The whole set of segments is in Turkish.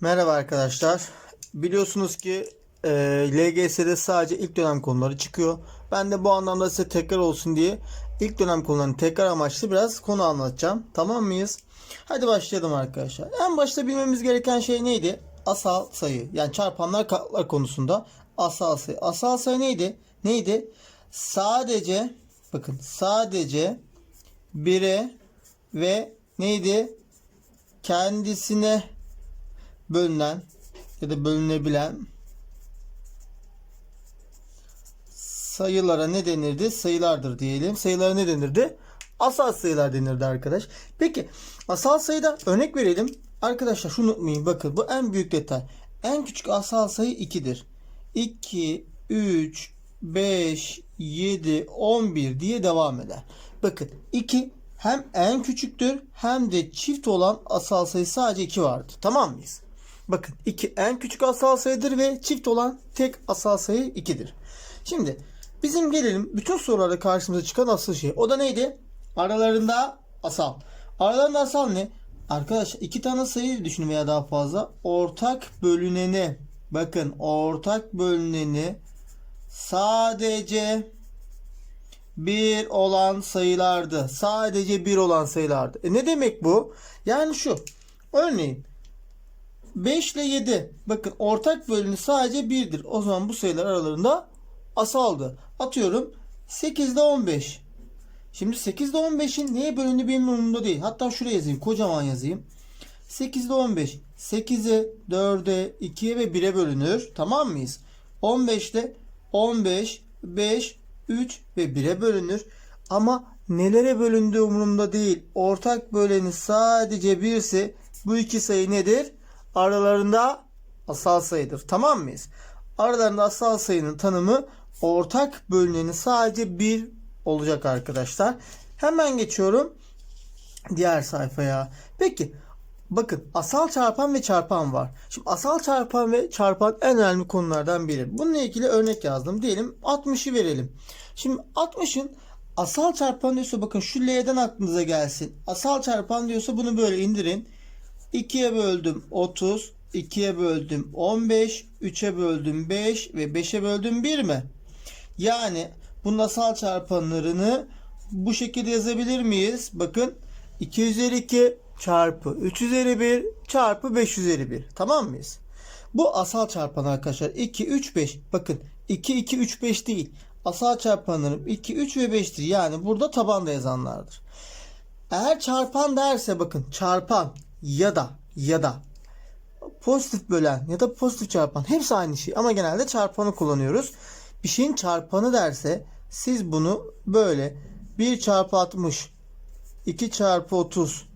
Merhaba arkadaşlar. Biliyorsunuz ki e, LGS'de sadece ilk dönem konuları çıkıyor. Ben de bu anlamda size tekrar olsun diye ilk dönem konularını tekrar amaçlı biraz konu anlatacağım. Tamam mıyız? Hadi başlayalım arkadaşlar. En başta bilmemiz gereken şey neydi? Asal sayı. Yani çarpanlar katlar konusunda asal sayı. Asal sayı neydi? Neydi? Sadece bakın sadece 1'e ve neydi? Kendisine bölünen ya da bölünebilen sayılara ne denirdi? Sayılardır diyelim. Sayılara ne denirdi? Asal sayılar denirdi arkadaş. Peki asal sayıda örnek verelim. Arkadaşlar şunu unutmayın. Bakın bu en büyük detay. En küçük asal sayı 2'dir. 2, 3, 5, 7, 11 diye devam eder. Bakın 2 hem en küçüktür hem de çift olan asal sayı sadece 2 vardır. Tamam mıyız? Bakın 2 en küçük asal sayıdır ve çift olan tek asal sayı 2'dir. Şimdi bizim gelelim bütün sorularda karşımıza çıkan asıl şey. O da neydi? Aralarında asal. Aralarında asal ne? Arkadaşlar iki tane sayı düşünün veya daha fazla. Ortak bölüneni bakın ortak bölüneni sadece bir olan sayılardı. Sadece bir olan sayılardı. E ne demek bu? Yani şu. Örneğin 5 ile 7. Bakın ortak bölünü sadece 1'dir. O zaman bu sayılar aralarında asaldı. Atıyorum 8 ile 15. Şimdi 8 ile 15'in neye bölündüğü benim umurumda değil. Hatta şuraya yazayım. Kocaman yazayım. 8 ile 15. 8'e, 4'e, 2'ye ve 1'e bölünür. Tamam mıyız? 15 ile 15, 5, 3 ve 1'e bölünür. Ama nelere bölündüğü umurumda değil. Ortak böleni sadece 1 ise bu iki sayı nedir? Aralarında asal sayıdır. Tamam mıyız? Aralarında asal sayının tanımı ortak bölüneni sadece 1 olacak arkadaşlar. Hemen geçiyorum diğer sayfaya. Peki bakın asal çarpan ve çarpan var. Şimdi asal çarpan ve çarpan en önemli konulardan biri. Bununla ilgili örnek yazdım. Diyelim 60'ı verelim. Şimdi 60'ın asal çarpan diyorsa bakın şu L'den aklınıza gelsin. Asal çarpan diyorsa bunu böyle indirin. 2'ye böldüm 30, 2'ye böldüm 15, 3'e böldüm 5 ve 5'e böldüm 1 mi? Yani bunun asal çarpanlarını bu şekilde yazabilir miyiz? Bakın 2 üzeri 2 çarpı 3 üzeri 1 çarpı 5 üzeri 1. Tamam mıyız? Bu asal çarpan arkadaşlar. 2, 3, 5. Bakın 2, 2, 3, 5 değil. Asal çarpanlarım 2, 3 ve 5'tir. Yani burada tabanda yazanlardır. Eğer çarpan derse bakın çarpan ya da ya da pozitif bölen ya da pozitif çarpan hepsi aynı şey ama genelde çarpanı kullanıyoruz. Bir şeyin çarpanı derse siz bunu böyle 1 çarpı 60 2 çarpı 30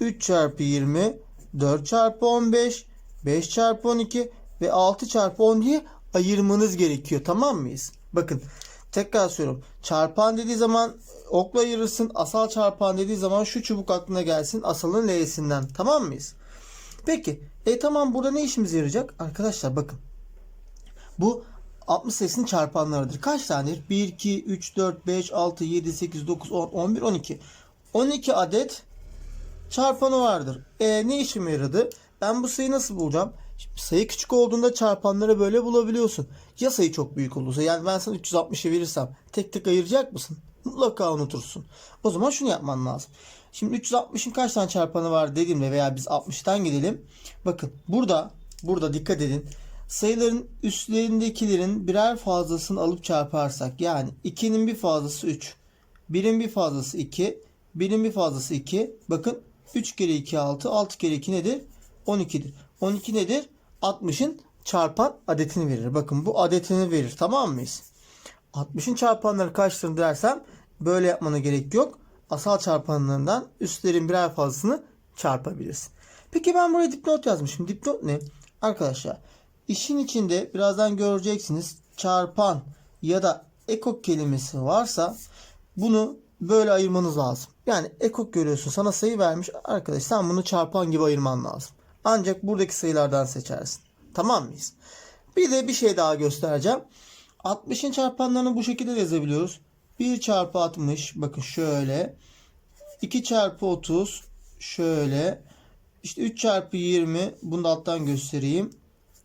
3 çarpı 20 4 çarpı 15 5 çarpı 12 ve 6 çarpı 10 diye ayırmanız gerekiyor tamam mıyız? Bakın tekrar söylüyorum. Çarpan dediği zaman okla ayırırsın. Asal çarpan dediği zaman şu çubuk aklına gelsin. Asalın L'sinden. Tamam mıyız? Peki. E tamam burada ne işimize yarayacak? Arkadaşlar bakın. Bu 60 sayısının çarpanlarıdır. Kaç tanedir? 1, 2, 3, 4, 5, 6, 7, 8, 9, 10, 11, 12. 12 adet çarpanı vardır. E ne işime yaradı? Ben bu sayıyı nasıl bulacağım? Sayı küçük olduğunda çarpanları böyle bulabiliyorsun. Ya sayı çok büyük olursa yani ben sana 360'ı verirsem tek tek ayıracak mısın? Mutlaka unutursun. O zaman şunu yapman lazım. Şimdi 360'ın kaç tane çarpanı var dediğimde veya biz 60'tan gidelim. Bakın burada burada dikkat edin. Sayıların üstlerindekilerin birer fazlasını alıp çarparsak yani 2'nin bir fazlası 3. 1'in bir fazlası 2. 1'in bir fazlası 2. Bakın 3 kere 2 6. 6 kere 2 nedir? 12'dir. 12 nedir? 60'ın çarpan adetini verir. Bakın bu adetini verir. Tamam mıyız? 60'ın çarpanları kaçtır dersem böyle yapmana gerek yok. Asal çarpanlarından üstlerin birer fazlasını çarpabilirsin. Peki ben buraya dipnot yazmışım. Dipnot ne? Arkadaşlar işin içinde birazdan göreceksiniz çarpan ya da ekok kelimesi varsa bunu böyle ayırmanız lazım. Yani ekok görüyorsun sana sayı vermiş arkadaş sen bunu çarpan gibi ayırman lazım. Ancak buradaki sayılardan seçersin. Tamam mıyız? Bir de bir şey daha göstereceğim. 60'ın çarpanlarını bu şekilde de yazabiliyoruz. 1 çarpı 60 bakın şöyle. 2 çarpı 30 şöyle. İşte 3 çarpı 20 bunu da alttan göstereyim.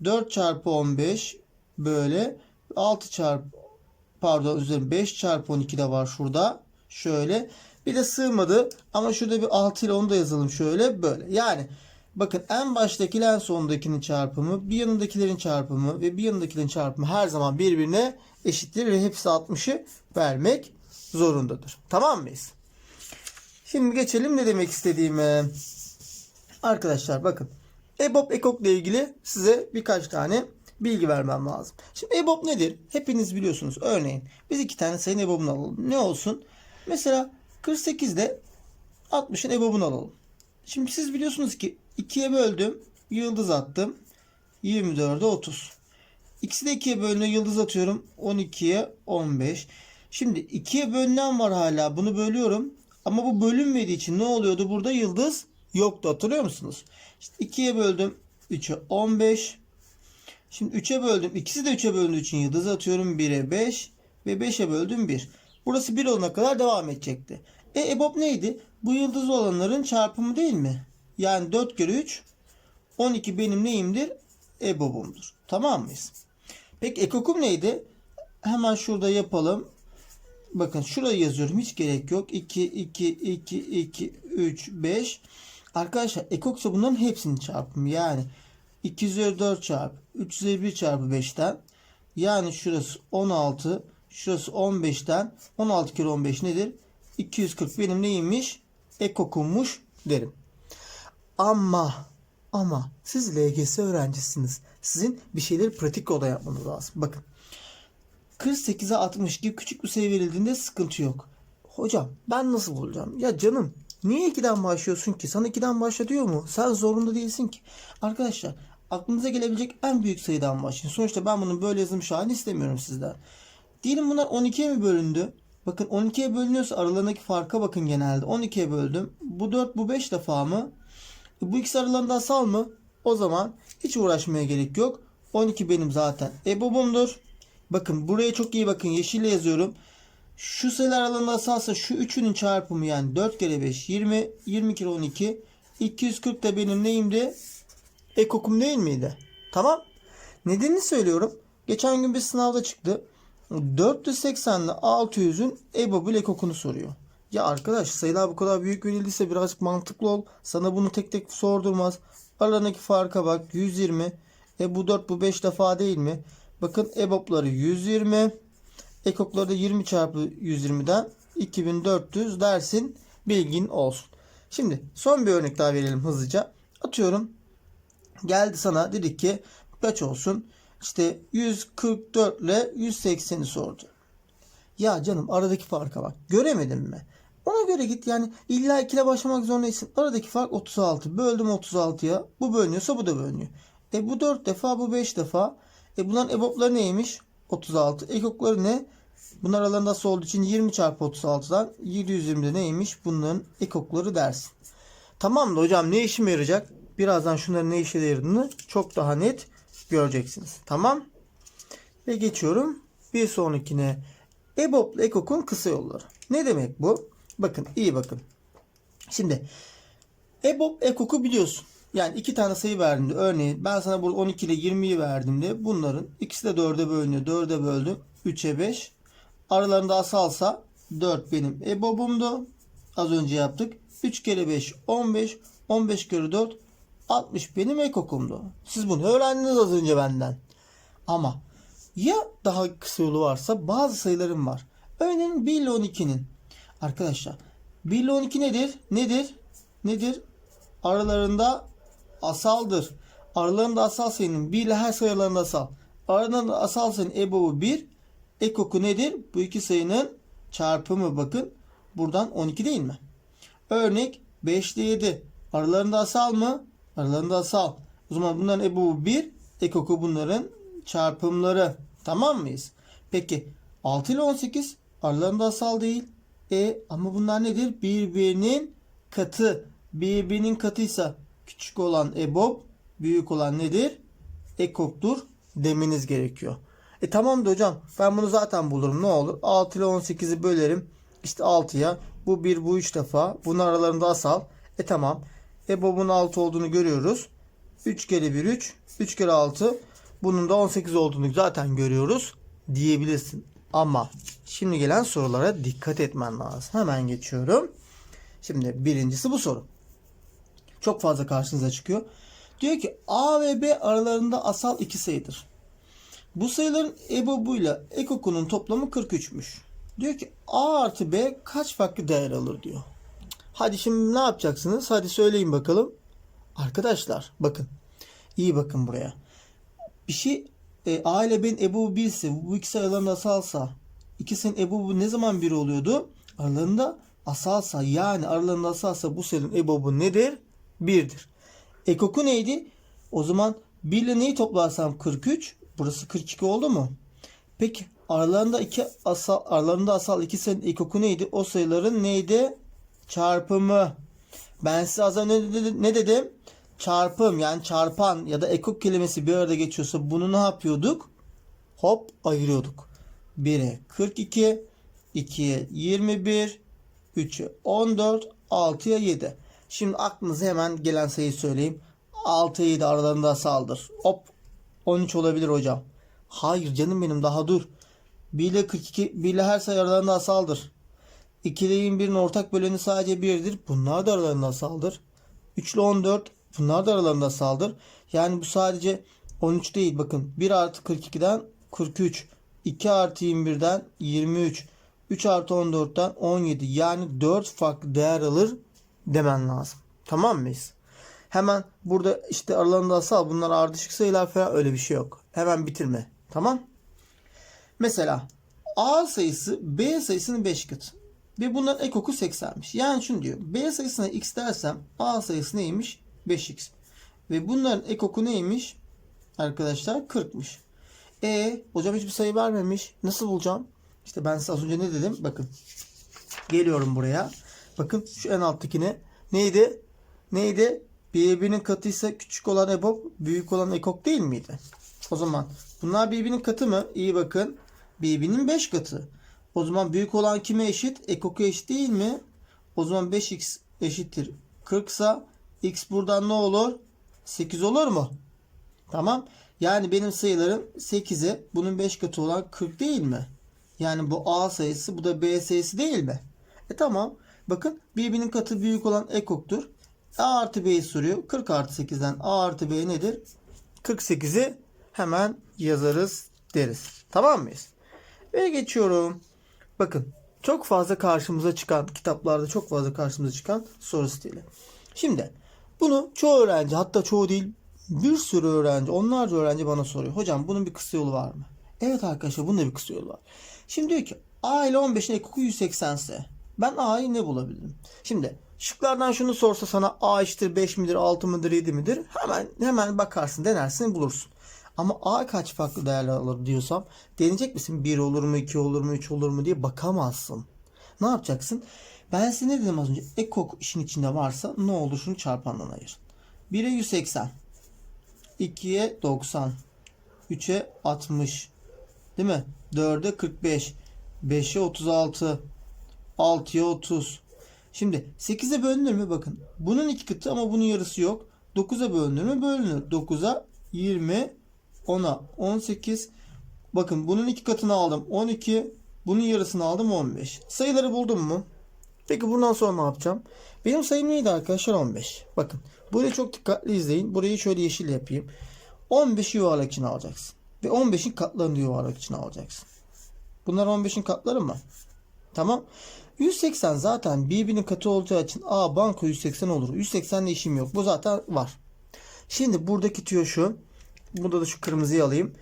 4 çarpı 15 böyle 6 çarpı pardon üzerine 5 çarpı 12 de var şurada. Şöyle. Bir de sığmadı ama şurada bir 6 ile onu da yazalım şöyle böyle. Yani bakın en baştakiyle en sondakinin çarpımı bir yanındakilerin çarpımı ve bir yanındakilerin çarpımı her zaman birbirine eşittir ve hepsi 60'ı vermek zorundadır. Tamam mıyız? Şimdi geçelim ne demek istediğime. Arkadaşlar bakın. EBOB EKOK ile ilgili size birkaç tane bilgi vermem lazım. Şimdi EBOB nedir? Hepiniz biliyorsunuz. Örneğin biz iki tane sayının EBOB'unu alalım. Ne olsun? Mesela 48'de 60'ın EBOB'unu alalım. Şimdi siz biliyorsunuz ki 2'ye böldüm. Yıldız attım. 24'e 30. İkisi de 2'ye bölünüyor. Yıldız atıyorum. 12'ye 15. Şimdi 2'ye bölünen var hala. Bunu bölüyorum. Ama bu bölünmediği için ne oluyordu? Burada yıldız yoktu. Hatırlıyor musunuz? İşte 2'ye böldüm. 3'e 15. Şimdi 3'e böldüm. İkisi de 3'e bölündüğü için yıldız atıyorum. 1'e 5 ve 5'e böldüm 1. Burası 1 olana kadar devam edecekti. E EBOB neydi? Bu yıldız olanların çarpımı değil mi? Yani 4 kere 3 12 benim neyimdir? EBOB'umdur. Tamam mıyız? Peki ekokum neydi? Hemen şurada yapalım. Bakın şurayı yazıyorum. Hiç gerek yok. 2, 2, 2, 2, 3, 5. Arkadaşlar ekok ise bunların hepsinin çarpımı. Yani 2 üzeri 4 çarpı 3 üzeri 1 çarpı 5'ten. Yani şurası 16. Şurası 15'ten. 16 kere 15 nedir? 240 benim neymiş? Ekokummuş derim. Ama ama siz LGS öğrencisiniz. Sizin bir şeyleri pratik olarak yapmanız lazım. Bakın 48'e 60 gibi küçük bir sayı verildiğinde sıkıntı yok. Hocam ben nasıl bulacağım? Ya canım niye 2'den başlıyorsun ki? Sana 2'den başla diyor mu? Sen zorunda değilsin ki. Arkadaşlar aklınıza gelebilecek en büyük sayıdan başlayın. Sonuçta ben bunun böyle yazılmış halini istemiyorum sizden. Diyelim bunlar 12'ye mi bölündü? Bakın 12'ye bölünüyorsa aralarındaki farka bakın genelde. 12'ye böldüm. Bu 4 bu 5 defa mı? E, Bu ikisi aralarında asal mı? O zaman hiç uğraşmaya gerek yok. 12 benim zaten EBOB'umdur. Bakın buraya çok iyi bakın. Yeşille yazıyorum. Şu sayılar aralarında asalsa şu üçünün çarpımı yani 4 kere 5 20. 20 kere 12. 240 da benim neyimdi? Ekokum değil miydi? Tamam. Nedenini söylüyorum. Geçen gün bir sınavda çıktı. 480 ile 600'ün EBOB ile ekokunu soruyor. Ya arkadaş sayılar bu kadar büyük verildiyse birazcık mantıklı ol. Sana bunu tek tek sordurmaz. Aralarındaki farka bak 120. E bu 4 bu 5 defa değil mi? Bakın EBOB'ları 120. Ekokları da 20 çarpı 120'den 2400 dersin. Bilgin olsun. Şimdi son bir örnek daha verelim hızlıca. Atıyorum. Geldi sana dedik ki kaç olsun? İşte 144 ile 180'i sordu. Ya canım aradaki farka bak. Göremedin mi? Ona göre git yani illa 2 ile başlamak zorundaysın. Aradaki fark 36. Böldüm 36'ya. Bu bölünüyorsa bu da bölünüyor. E bu 4 defa bu 5 defa. E bunların EBOB'ları neymiş? 36. Ekokları ne? Bunlar aralarında nasıl olduğu için 20 çarpı 36'dan 720'de neymiş? Bunların ekokları dersin. Tamam da hocam ne işime yarayacak? Birazdan şunların ne işe yaradığını çok daha net göreceksiniz. Tamam. Ve geçiyorum bir sonrakine. EBOB ile EKOK'un kısa yolları. Ne demek bu? Bakın iyi bakın. Şimdi EBOB EKOK'u biliyorsun. Yani iki tane sayı verdiğimde örneğin ben sana burada 12 ile 20'yi verdiğimde bunların ikisi de 4'e bölünüyor. 4'e böldüm. 3'e 5. Aralarında asalsa 4 benim EBOB'umdu. Az önce yaptık. 3 kere 5 15. 15 kere 4 60 benim ekokumdu. Siz bunu öğrendiniz az önce benden. Ama ya daha kısa yolu varsa bazı sayılarım var. Örneğin 1 ile 12'nin. Arkadaşlar 1 ile 12 nedir? Nedir? Nedir? Aralarında asaldır. Aralarında asal sayının 1 ile her sayı asal. Aralarında asal sayının EBOB'u 1. Ekoku nedir? Bu iki sayının çarpımı bakın. Buradan 12 değil mi? Örnek 5 ile 7. Aralarında asal mı? Aralarında asal. O zaman bunların EBOB'u 1. Ekoku bunların çarpımları. Tamam mıyız? Peki 6 ile 18 aralarında asal değil. E ama bunlar nedir? Birbirinin katı. Birbirinin katıysa küçük olan EBOB, büyük olan nedir? Ekoktur demeniz gerekiyor. E tamam da hocam ben bunu zaten bulurum ne olur? 6 ile 18'i bölerim. İşte 6'ya bu 1 bu 3 defa. Bunun aralarında asal. E tamam. EBOB'un 6 olduğunu görüyoruz. 3 kere 1 3. 3 kere 6. Bunun da 18 olduğunu zaten görüyoruz diyebilirsin. Ama şimdi gelen sorulara dikkat etmen lazım. Hemen geçiyorum. Şimdi birincisi bu soru. Çok fazla karşınıza çıkıyor. Diyor ki A ve B aralarında asal iki sayıdır. Bu sayıların EBOB'uyla EKOK'unun toplamı 43'müş. Diyor ki A artı B kaç farklı değer alır diyor. Hadi şimdi ne yapacaksınız? Hadi söyleyin bakalım. Arkadaşlar bakın. İyi bakın buraya. Bir şey e, A ile B'nin EBOB'u 1 ise bu iki sayıların asalsa ikisinin EBOB'u ne zaman 1 oluyordu? Aralarında asalsa yani aralarında asalsa bu sayının EBOB'u nedir? 1'dir. Ekoku neydi? O zaman 1 ile neyi toplarsam 43. Burası 42 oldu mu? Peki aralarında iki asal aralarında asal iki sayının ekoku neydi? O sayıların neydi? Çarpımı. Ben size az önce ne dedim? Çarpım yani çarpan ya da ekok kelimesi bir arada geçiyorsa bunu ne yapıyorduk? Hop ayırıyorduk. 1'e 42, 2'ye 21, 3'e 14, 6'ya 7. Şimdi aklınıza hemen gelen sayıyı söyleyeyim. 6 7 aralarında asaldır. Hop 13 olabilir hocam. Hayır canım benim daha dur. 1 ile 42 1 ile her sayı aralarında asaldır. 2 ile 21'in ortak böleni sadece 1'dir. Bunlar da aralarında asaldır. 3 ile 14 bunlar da aralarında asaldır. Yani bu sadece 13 değil. Bakın 1 artı 42'den 43. 2 artı 21'den 23. 3 artı 14'ten 17. Yani 4 farklı değer alır demen lazım. Tamam mıyız? Hemen burada işte aralarında asal bunlar ardışık sayılar falan öyle bir şey yok. Hemen bitirme. Tamam? Mesela A sayısı B sayısının 5 katı. Ve bunların ekoku 80'miş. Yani şunu diyor. B sayısına x dersem A sayısı neymiş? 5x. Ve bunların ekoku neymiş? Arkadaşlar 40'mış. E hocam hiçbir sayı vermemiş. Nasıl bulacağım? İşte ben size az önce ne dedim? Bakın. Geliyorum buraya. Bakın şu en alttakine. Neydi? Neydi? Birbirinin katıysa küçük olan EBOB büyük olan ekok değil miydi? O zaman bunlar birbirinin katı mı? İyi bakın. Birbirinin 5 katı. O zaman büyük olan kime eşit? Ekok'a eşit değil mi? O zaman 5x eşittir 40 sa x buradan ne olur? 8 olur mu? Tamam. Yani benim sayılarım 8'e bunun 5 katı olan 40 değil mi? Yani bu A sayısı bu da B sayısı değil mi? E tamam. Bakın birbirinin katı büyük olan ekoktur. A artı B'yi soruyor. 40 artı 8'den A artı B nedir? 48'i hemen yazarız deriz. Tamam mıyız? Ve geçiyorum. Bakın çok fazla karşımıza çıkan kitaplarda çok fazla karşımıza çıkan soru stili. Şimdi bunu çoğu öğrenci hatta çoğu değil bir sürü öğrenci onlarca öğrenci bana soruyor. Hocam bunun bir kısa yolu var mı? Evet arkadaşlar bunun da bir kısa yolu var. Şimdi diyor ki A ile 15'in ekoku 180 ise ben A'yı ne bulabilirim? Şimdi şıklardan şunu sorsa sana A eşittir 5 midir 6 mıdır 7 midir? Hemen hemen bakarsın denersin bulursun. Ama A kaç farklı değerler alır diyorsam deneyecek misin? 1 olur mu 2 olur mu 3 olur mu diye bakamazsın. Ne yapacaksın? Ben size ne dedim az önce? Ekok işin içinde varsa ne olur şunu çarpandan ayır. 1'e 180. 2'ye 90. 3'e 60. Değil mi? 4'e 45. 5'e 36. 6'ya 30. Şimdi 8'e bölünür mü? Bakın. Bunun iki katı ama bunun yarısı yok. 9'a bölünür mü? Bölünür. 9'a 20. 10'a 18. Bakın bunun iki katını aldım. 12. Bunun yarısını aldım 15. Sayıları buldum mu? Peki bundan sonra ne yapacağım? Benim sayım neydi arkadaşlar? 15. Bakın. Burayı çok dikkatli izleyin. Burayı şöyle yeşil yapayım. 15 yuvarlak içine alacaksın. Ve 15'in katlarını yuvarlak içine alacaksın. Bunlar 15'in katları mı? Tamam. 180 zaten birbirinin katı olacağı için A banko 180 olur. 180 ile işim yok. Bu zaten var. Şimdi buradaki tüyo şu. Burada da şu kırmızıyı alayım.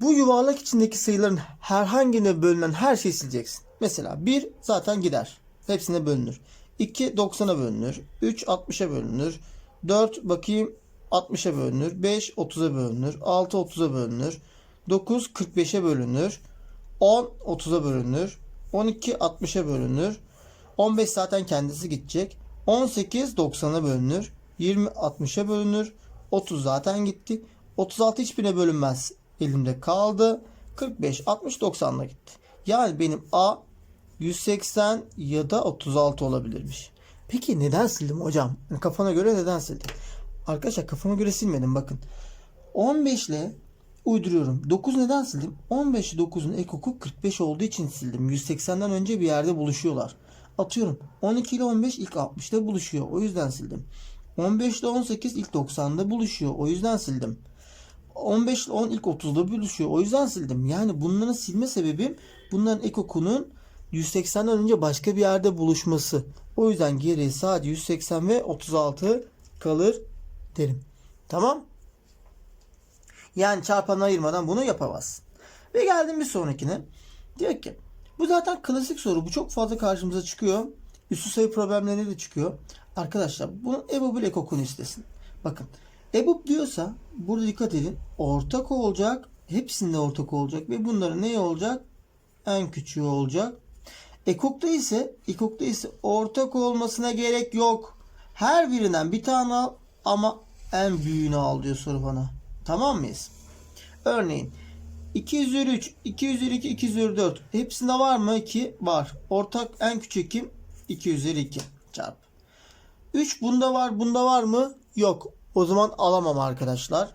Bu yuvarlak içindeki sayıların herhangine bölünen her şeyi sileceksin. Mesela 1 zaten gider. Hepsine bölünür. 2 90'a bölünür. 3 60'a bölünür. 4 bakayım 60'a bölünür. 5 30'a bölünür. 6 30'a bölünür. 9 45'e bölünür. 10 30'a bölünür. 12 60'a bölünür. 15 zaten kendisi gidecek. 18 90'a bölünür. 20 60'a bölünür. 30 zaten gitti. 36 hiçbirine bölünmez. Elimde kaldı. 45 60 90'la gitti. Yani benim A 180 ya da 36 olabilirmiş. Peki neden sildim hocam? Kafana göre neden sildim? Arkadaşlar kafama göre silmedim bakın. 15 ile uyduruyorum. 9 neden sildim? 15 ile 9'un ekoku 45 olduğu için sildim. 180'den önce bir yerde buluşuyorlar. Atıyorum 12 ile 15 ilk 60'da buluşuyor. O yüzden sildim. 15 ile 18 ilk 90'da buluşuyor. O yüzden sildim. 15 ile 10 ilk 30'da buluşuyor. O yüzden sildim. Yani bunların silme sebebim bunların ekokunun 180'den önce başka bir yerde buluşması. O yüzden geriye sadece 180 ve 36 kalır derim. Tamam? Yani çarpanı ayırmadan bunu yapamazsın. Ve geldim bir sonrakine. Diyor ki bu zaten klasik soru. Bu çok fazla karşımıza çıkıyor. Üstü sayı problemlerine de çıkıyor. Arkadaşlar bunun EBOB ile ekokunu istesin. Bakın EBOB diyorsa burada dikkat edin. Ortak olacak. Hepsinde ortak olacak. Ve bunların ne olacak? En küçüğü olacak. Ekok'ta ise ekok'ta ise ortak olmasına gerek yok. Her birinden bir tane al ama en büyüğünü al diyor soru bana. Tamam mıyız? Örneğin 2 üzeri 3, 2 üzeri 2, 2 üzeri 4. Hepsinde var mı? 2 var. Ortak en küçük kim? 2 üzeri 2 çarp. 3 bunda var, bunda var mı? Yok. O zaman alamam arkadaşlar.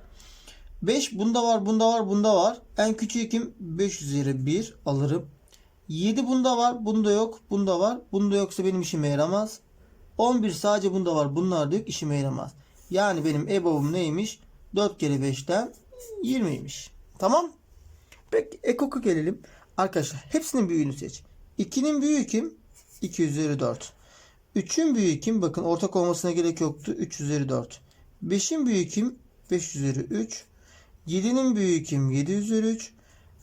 5 bunda var, bunda var, bunda var. En küçüğü kim? 5 üzeri 1 alırım. 7 bunda var, bunda yok, bunda var. Bunda yoksa benim işime yaramaz. 11 sadece bunda var, bunlar da yok, işime yaramaz. Yani benim EBOB'um neymiş? 4 kere 5'ten 20'ymiş. Tamam? Peki ekoku gelelim. Arkadaşlar hepsinin büyüğünü seç. 2'nin büyüğü kim? 2 üzeri 4. 3'ün büyüğü kim? Bakın ortak olmasına gerek yoktu. 3 üzeri 4. 5'in büyüğü kim? 5 üzeri 3. 7'nin büyüğü kim? 7 üzeri 3.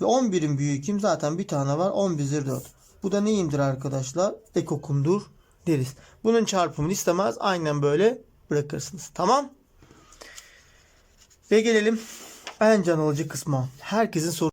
Ve 11'in büyüğü kim? Zaten bir tane var. 11 üzeri 4. Bu da neyimdir arkadaşlar? Ekokumdur deriz. Bunun çarpımını istemez. Aynen böyle bırakırsınız. Tamam? Ve gelelim en can alıcı kısma. Herkesin soru